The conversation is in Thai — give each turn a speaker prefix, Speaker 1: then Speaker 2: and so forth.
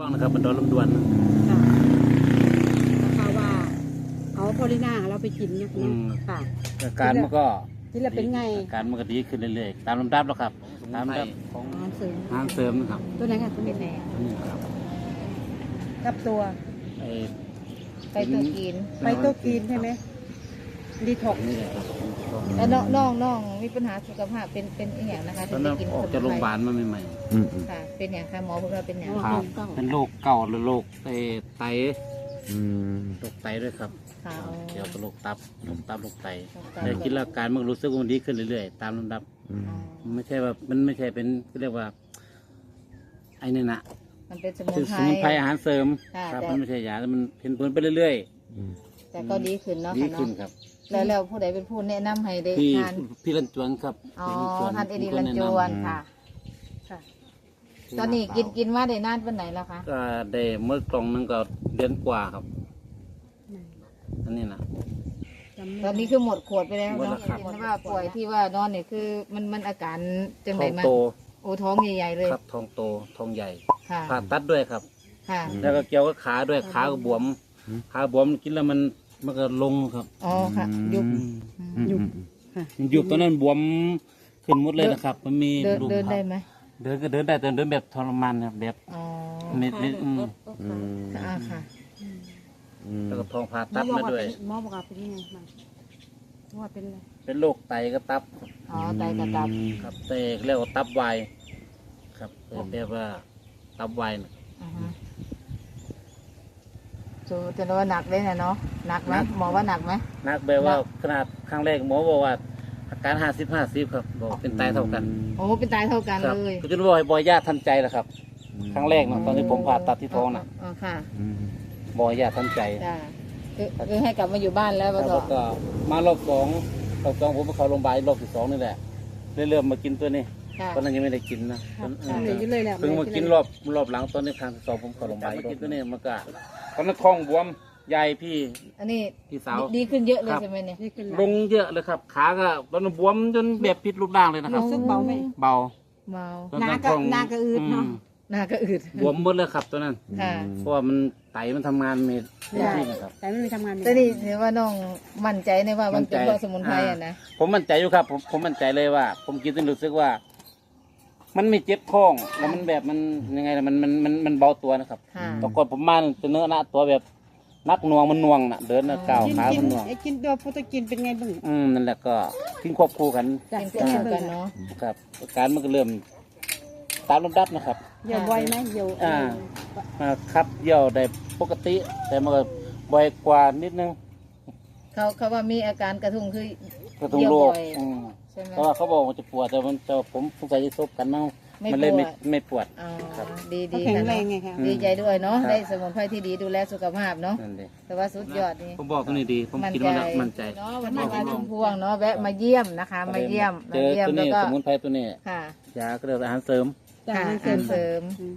Speaker 1: ว่างนะครับมันโดนลำดวน
Speaker 2: ค่ะนะคะว่าเอาโพลิน่าเราไปกินเนี่ย
Speaker 1: อืม
Speaker 2: ค่ะ
Speaker 1: อาการมันก็
Speaker 2: ที่เราเป็นไง
Speaker 1: อาการมันก็ดีขึ้นเรื่อยๆตามลำดับแล้วครับตามลำดับของ
Speaker 2: อาหารเสริม
Speaker 1: อาหารเสริมนะครับ
Speaker 2: ตัวไหนค่ะคุณเป็นแหน
Speaker 1: อันนี้ครับ
Speaker 2: กับตัว
Speaker 1: ไอ้
Speaker 3: ไปตัวกิน
Speaker 2: ไฟโตวกินใช่ไหมดีท็อก
Speaker 1: นี่แหละครับ
Speaker 3: แล้วน้องน้องน้องมีปัญหาสุขภาพเป็นเป็นอีหยังนะคะ
Speaker 1: ตอน
Speaker 3: ที่
Speaker 1: นั้น
Speaker 3: ได้กิน
Speaker 1: ออกจากโรงพยาบาลมาใหม่
Speaker 4: อืมอืม
Speaker 3: ค่ะ เป็นอย่างค่ะหมอบอกว่าเป็นอย่าง
Speaker 1: ๆครับเป็นโรคเก่าหรือโรคไอ้ไต
Speaker 4: อืม
Speaker 1: โรคไตด้วยครับ
Speaker 3: ค่ะ
Speaker 1: เกี่ยวกับโรคตับโรคตับโรคไต
Speaker 3: อ๋อ
Speaker 1: แต่กินแล้วอาการมันรู้สึกว่ามันดีขึ้นเรื่อยๆ ตามลำดับ
Speaker 4: อืม
Speaker 1: ไม่ใช่ว่ามันไม่ใช่เป็นเรียกว่า ไอ้นี่นะ
Speaker 3: มันเป็นสมุ
Speaker 1: คื
Speaker 3: น
Speaker 1: อ
Speaker 3: ไพ
Speaker 1: สมุนไพร
Speaker 3: ร
Speaker 1: อาหารเสริม
Speaker 3: ค่ะ
Speaker 1: ครับ
Speaker 3: แต่
Speaker 1: มันไม่ใช่ยาแล้วมันเห็นผลไปเรื่อย
Speaker 4: อืม
Speaker 3: แต่ก็ดีขึ้นเนาะ
Speaker 1: ๆ ดี
Speaker 3: ค่ะ
Speaker 1: ขึ้น
Speaker 3: เนาะ
Speaker 1: ครับ
Speaker 3: แล้วแล้วผู้ใดเป็นผู้แนะนำให้ได้
Speaker 1: พี่
Speaker 3: ทาน
Speaker 1: พี่รันจวนครับ
Speaker 3: อ๋อ
Speaker 1: พี่
Speaker 3: ทานเอดี
Speaker 1: ป็
Speaker 3: รันจวน
Speaker 1: แะำ
Speaker 3: ค่ะ
Speaker 2: ค่ะ
Speaker 3: ตอนนี้กินกินมาได้นานเป็นไหนแล้วคะ
Speaker 1: ก็ได้เมื่อกล่องนึงก็เดือนกว่าครับ อันนี้นะ
Speaker 2: จำไม่
Speaker 3: ตอนนี้คือหมดขวดไปแล้ว
Speaker 1: หมดแล้
Speaker 3: เนาะ
Speaker 1: วครับ
Speaker 3: เห็นว่าป่วยที่ว่านอนเนี่ยคือมันมันอาการจัง
Speaker 1: ท้
Speaker 3: ได
Speaker 1: อง
Speaker 3: มา
Speaker 1: โต
Speaker 3: โอ้ท้องใหญ่ๆเลย
Speaker 1: ครับท้องโตท้องใหญ่
Speaker 3: ค่ะ
Speaker 1: ผ่าตัดด้วยครับ
Speaker 3: ค่ะ
Speaker 1: แล้วก็เกี่ยวกับขาด้วยขาก็บวม ขาบวมกินแล้วมัน มันก็ลงครับ
Speaker 3: อ๋อค่ะยุบ
Speaker 4: อืมอืม
Speaker 2: ค่ะ
Speaker 1: มันยุบตอนนั้นบวมขึ้นหมดเลยนะครับ มันมี
Speaker 3: เดิน
Speaker 1: รูป
Speaker 3: เดินได้ไหม
Speaker 1: เดินก็เดินได้แต่เดินแบบทรมานครับแบบ
Speaker 3: อ๋อ
Speaker 1: เม็ดเม็ดอืม
Speaker 4: อืม
Speaker 3: อ่าค่ะ
Speaker 4: อืม
Speaker 1: แล้วก็ท้องผ่า
Speaker 2: หม
Speaker 1: ตั
Speaker 2: อ
Speaker 1: ด
Speaker 2: บอก
Speaker 1: มา
Speaker 2: ว่า
Speaker 1: ด้วย
Speaker 2: เป็นหมอบอกว่าเป็นยังไงบ้างว่าเป็นอะไร
Speaker 1: เป็นโรคไตกับตับ
Speaker 3: อ๋อไตกระตับ
Speaker 1: ครับแต่เรียกว่าตับวายครับเรียกว่าตับวายนะ
Speaker 3: อ่าฮะ สูจะว่าหนักเลยนะเนาะหนักไหมหมอว่าหนักไหม
Speaker 1: นักแบบว่าขนาดครั้งแรกหมอบอกว่าอาการห้าสิบห้าสิบครับบอกเป็นไตเท่ากัน
Speaker 3: โอ้เป็นตายเท่ากัน
Speaker 1: ครับ
Speaker 3: เลย
Speaker 1: ก็จะบอกให้บอยญาติทันใจแหละครับ ครั้งแรกนะตอนที่ผมผ่าตัดที่ท้องนะ
Speaker 3: อ๋อค่ะ
Speaker 4: อืม
Speaker 1: บอยญาติทันใจ
Speaker 3: จ้าคือคือให้กลับมาอยู่บ้านแล้ว
Speaker 1: แล้ว
Speaker 3: ปะต่อ
Speaker 1: ก็มารอบสองรอบสองผมไปเข้าโรงพยาบาลรอบที่สองนี่แหละเลยเริ่มมากินตัวนี้
Speaker 3: ค่ะ
Speaker 1: ตอนนั้นยังไม่ได้กินนะ
Speaker 2: ครับ
Speaker 1: เอ
Speaker 2: เหลือ
Speaker 1: อ
Speaker 2: อยู่เลยแหละ
Speaker 1: เพิ่งมากินรอบรอบหลังตอนนี้ครั้งที่สองผมเข้าโรงพยาบาลกินตัวนี้มันก็ต อนนั้นท้องบวมใหญ่พี่
Speaker 3: อันนี้
Speaker 1: พี่สาว
Speaker 3: ดีดีขึ้นเยอะเลย
Speaker 1: ครับ
Speaker 3: ใช่ไหมเนี่ย
Speaker 2: นี่คือ
Speaker 1: ลงเยอะเลยครับ ขาก็ตอนนั้นบวมจนแบบผิดรูปร่างเลยนะครับ
Speaker 2: รู้สึกเบาไหม
Speaker 1: เบา
Speaker 3: เมา
Speaker 1: ตอ
Speaker 2: หน้าก็
Speaker 1: ท้อง
Speaker 2: หน้าก็อืดเนอะ
Speaker 1: ม
Speaker 3: หน้าก็อืด
Speaker 1: บวมหมดเลยครับตัวนั้น
Speaker 3: ค่ะ
Speaker 1: เพราะว่ามันไตมันทำงานไม่
Speaker 2: ไม่
Speaker 1: ได้
Speaker 2: ได้
Speaker 1: ที่นะครับ
Speaker 2: แต่ไม่มีทำงาน
Speaker 3: แต่นี่ถือว่าน้องมั่นใจในว่ามันเป็น
Speaker 1: มั่นใจ
Speaker 3: เพราะสมุนไพรอะนะ
Speaker 1: ผมมั่นใจอยู่ครับ ผมผมมั่นใจเลยว่า ผมกินจนรู้สึกว่า มันไม่เจ็บท้องแล้วมันแบบมันยังไงล่ะมันมันมันมันเบาตัวนะครับ
Speaker 3: ค่ะ
Speaker 1: แตอนก่อนผมมาจะเนื้อหน้าตัวแบบนักหน่วงมันหน่วงน่ะเดินน่ะก้าว
Speaker 2: กิน
Speaker 1: ขา
Speaker 2: กิ
Speaker 1: มันนหน่วง
Speaker 2: ไอ้กินตัวโปรตีนเป็นไงบ้าง
Speaker 1: อืมนั่นแหละก็กินควบคู่กัน
Speaker 2: จ้ะ
Speaker 3: เป็น
Speaker 2: เป็นไง
Speaker 3: เพื่อน
Speaker 2: บ้าง
Speaker 3: กันเนาะ
Speaker 1: ครับอาการมันก็เริ่มตามลำดับนะครับ
Speaker 2: เดี๋ยวบ่อยไหมเดี๋ยว
Speaker 1: อ่า มาคับเยี่ยวได้ปกติ แต่มันก็บ่อยกว่านิดนึง
Speaker 3: เขาเขาว่ามีอาการกระทุ้งคือ
Speaker 1: กระทุ้งโรค
Speaker 3: เยี่ยวบ่อย
Speaker 1: อืม
Speaker 3: ใช่ไหม
Speaker 1: เพราะว่าเขาบอกว่าจะปวดแต่มันแต่ผมสงสัยจะซบกันมั้ง
Speaker 3: ไม่
Speaker 1: มันเลย
Speaker 3: ปว
Speaker 1: ไม่
Speaker 3: ด
Speaker 1: ไม่ปวด
Speaker 3: อ๋อ
Speaker 1: ครับ
Speaker 3: ดี
Speaker 2: เขา
Speaker 3: ดี
Speaker 2: แข็ง
Speaker 3: ค่ะ
Speaker 2: แร
Speaker 3: เนาะ
Speaker 2: งไงคะ
Speaker 1: อืม
Speaker 3: ดีใจด้วยเนาะ
Speaker 1: ครับ
Speaker 3: ได้สมุนไพรที่ดีดูแลสุขภาพเนาะ
Speaker 1: นั่นเลย
Speaker 3: แต่ว่าสุดยอดนี่
Speaker 1: ผมบอกตัวนี้ดี ผม
Speaker 3: มั่น
Speaker 1: กิน
Speaker 3: ใจ
Speaker 1: มาแล้วมั่นใจ
Speaker 3: เนาะวันนี้มาชุมพวงเนาะแวะมาเยี่ยมนะคะ มาเยี่ยม
Speaker 1: เจ
Speaker 3: มา
Speaker 1: อ
Speaker 3: เยี่ยม
Speaker 1: ตัว
Speaker 3: แล้ว
Speaker 1: นี้
Speaker 3: ก็
Speaker 1: สมุนไพรตัวนี้
Speaker 3: ค่ะ
Speaker 1: ยาก็เรียกว่าอาหารเสริม
Speaker 2: จ้ะ
Speaker 3: ค่ะ
Speaker 2: ให้
Speaker 3: อาหารเสริม
Speaker 2: อืม